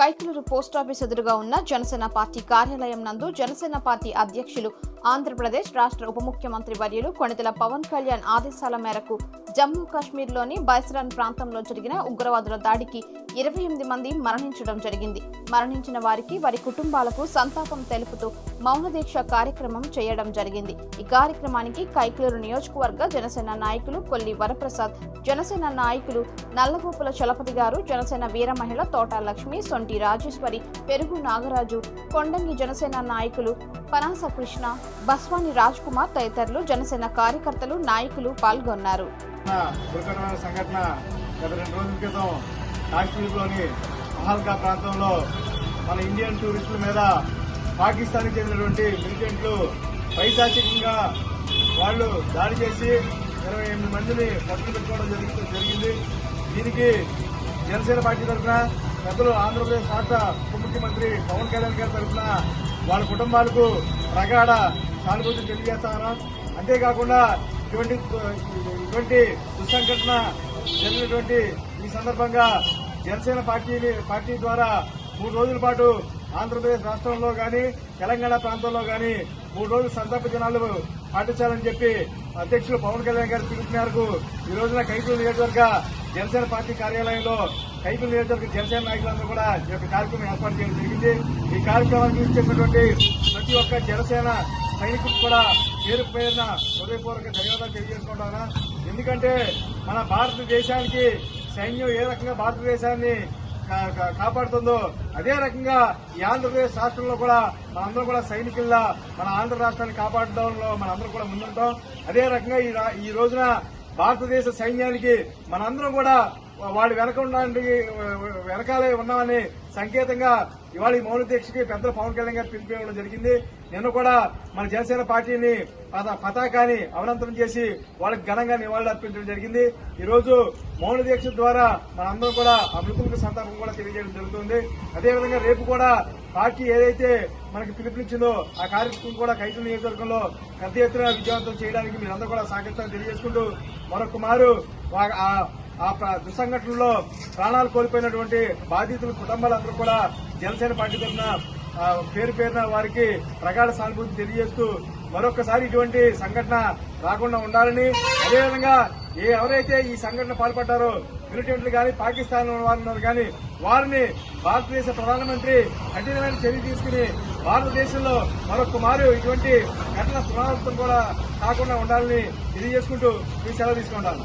Kaikaluru post office ఎదురుగా ఉన్న Janasena party కార్యాలయం నందు జనసేన పార్టీ అధ్యక్షులు ఆంధ్రప్రదేశ్ రాష్ట్ర ఉప ముఖ్యమంత్రి వర్యులు కొణితల పవన్ కళ్యాణ్ ఆదేశాల మేరకు జమ్మూ కాశ్మీర్లోని బైసరాన్ ప్రాంతంలో జరిగిన ఉగ్రవాదుల దాడికి ఇరవై ఎనిమిది మంది మరణించడం జరిగింది. మరణించిన వారికి వారి కుటుంబాలకు సంతాపం తెలుపుతూ మౌనదీక్ష కార్యక్రమం చేయడం జరిగింది. ఈ కార్యక్రమానికి కైకలూరు నియోజకవర్గ జనసేన నాయకులు కొల్లి వరప్రసాద్ జనసేన నాయకులు నల్లగోపుల చలపతి గారు జనసేన వీర మహిళ తోట లక్ష్మి సొంటి రాజేశ్వరి పెరుగు నాగరాజు కొండంగి జనసేన నాయకులు పనాస కృష్ణ బస్వాని రాజ్ కుమార్ తదితరులు జనసేన కార్యకర్తలు నాయకులు పాల్గొన్నారు. సంఘటన గత రెండు రోజుల క్రితం కాశ్మీర్లోని మహల్కా ప్రాంతంలో మన ఇండియన్ టూరిస్టుల మీద పాకిస్తాన్కి చెందినటువంటి మిలిటెంట్లు పైశాచికంగా వాళ్ళు దాడి చేసి ఇరవై ఎనిమిది మందిని పట్టుకు పెట్టుకోవడం జరిగింది. దీనికి జనసేన పార్టీ తరఫున పెద్దలు ఆంధ్రప్రదేశ్ రాష్ట్ర ఉప ముఖ్యమంత్రి పవన్ కళ్యాణ్ గారి తరఫున వాళ్ళ కుటుంబాలకు ప్రగాఢ సానుభూతి తెలియజేస్తాను అంతేకాకుండా ఇటువంటి ఇటువంటి దుస్సంఘటన జరిగినటువంటి ఈ సందర్భంగా జనసేన పార్టీని పార్టీ ద్వారా మూడు రోజుల పాటు ఆంధ్రప్రదేశ్ రాష్ట్రంలో కానీ తెలంగాణ ప్రాంతంలో కానీ మూడు రోజులు సంతాప జనాలు పాటించాలని చెప్పి అధ్యక్షులు పవన్ కళ్యాణ్ గారి పిలుపు మేరకు ఈ రోజున కైకూరు నియోజకవర్గ జనసేన పార్టీ కార్యాలయంలో కైకూరు నియోజకవర్గ జనసేన నాయకులందరూ కూడా ఈ యొక్క కార్యక్రమం ఏర్పాటు చేయడం జరిగింది. ఈ కార్యక్రమానికి ఇచ్చేసినటువంటి ప్రతి ఒక్క జనసేన సైనికులు కూడా పేరు పేరున హృదయపూర్వక ధన్యవాదాలు తెలియజేసుకుంటాను ఎందుకంటే మన భారతదేశానికి సైన్యం ఏ రకంగా భారతదేశాన్ని కా- కాపాడుతుందో అదే రకంగా ఈ ఆంధ్రప్రదేశ్ రాష్ట్రంలో కూడా మనందరం కూడా సైనికుల్లా మన ఆంధ్ర రాష్ట్రాన్ని కాపాడడంలో మనందరం కూడా ముందుంటాం. అదే రకంగా ఈ రా- ఈ రోజున భారతదేశ సైన్యానికి మనందరం కూడా వాడి వెనక ఉండడానికి వెనకాలే ఉన్నామని సంకేతంగా ఇవాళ ఈ మౌన దీక్షకి పెద్దలు పవన్ కళ్యాణ్ గారు పిలుపు జరిగింది. నిన్న కూడా మన జనసేన పార్టీని పతాకాన్ని అవనంతరం చేసి వాళ్ళకి ఘనంగా నివాళులు అర్పించడం జరిగింది. ఈ రోజు మౌన దీక్ష ద్వారా మనందరం కూడా ఆ మృతులకు సంతాపం కూడా తెలియజేయడం జరుగుతుంది. అదేవిధంగా రేపు కూడా పార్టీ ఏదైతే మనకి పిలుపునిచ్చిందో ఆ కార్యక్రమం కూడా కైతల నియోజకవర్గంలో పెద్ద ఎత్తున విజయవంతం చేయడానికి మీరందరూ కూడా సహకరిస్తారని తెలియజేసుకుంటూ మరొక మారు ఆ- ఆ దుస్సంఘటనలో ప్రాణాలు కోల్పోయినటువంటి బాధితుల కుటుంబాలందరూ కూడా జనసేన పార్టీ తరఫున పేరు పేరున వారికి ప్రగాఢ సానుభూతి తెలియజేస్తూ మరొకసారి ఇటువంటి సంఘటన రాకుండా ఉండాలని అదేవిధంగా ఏ ఎవరైతే ఈ సంఘటన పాల్పడ్డారో మిలిటెంట్లు కానీ పాకిస్తాన్ వారు ఉన్నారు కానీ వారిని భారతదేశ ప్రధానమంత్రి కఠినమైన చర్య తీసుకుని భారతదేశంలో మరొక మారు ఇటువంటి ఘటన పునరావృతం కూడా కాకుండా ఉండాలని తెలియజేసుకుంటూ మీ సెలవు తీసుకుంటాను.